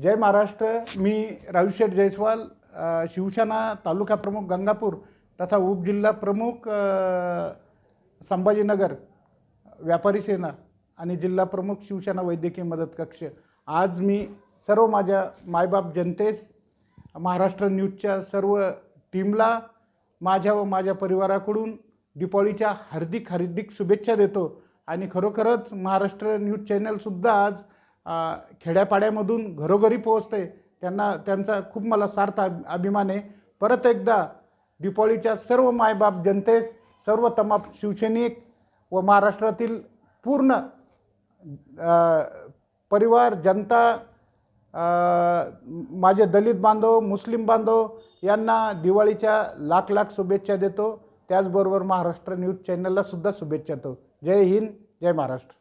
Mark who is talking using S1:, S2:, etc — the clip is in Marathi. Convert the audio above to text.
S1: जय महाराष्ट्र मी राजूशेठ जयस्वाल शिवसेना तालुका प्रमुख गंगापूर तथा उपजिल्हा प्रमुख संभाजीनगर व्यापारी सेना आणि जिल्हा प्रमुख शिवसेना वैद्यकीय मदत कक्ष. आज मी सर्व माझ्या मायबाप जनतेस महाराष्ट्र न्यूजच्या सर्व टीमला माझ्या व माझ्या परिवाराकडून दीपावलीच्या हार्दिक हार्दिक शुभेच्छा देतो. आणि खरोखरच महाराष्ट्र न्यूज चॅनलसुद्धा आज खेड्यापाड्यामधून घरोघरी पोहोचते. त्यांना त्यांचा खूप मला सार्थ अभिमान आहे. परत एकदा दीपावलीच्या सर्व मायबाप जनतेस सर्व तमाम शिवसैनिक व महाराष्ट्रातील पूर्ण परिवार जनता माझे दलित बांधव मुस्लिम बांधव यांना दिवाळीच्या लाख लाख शुभेच्छा देतो. त्याचबरोबर महाराष्ट्र न्यूज चॅनलला सुद्धा शुभेच्छा देतो. जय हिंद जय महाराष्ट्र.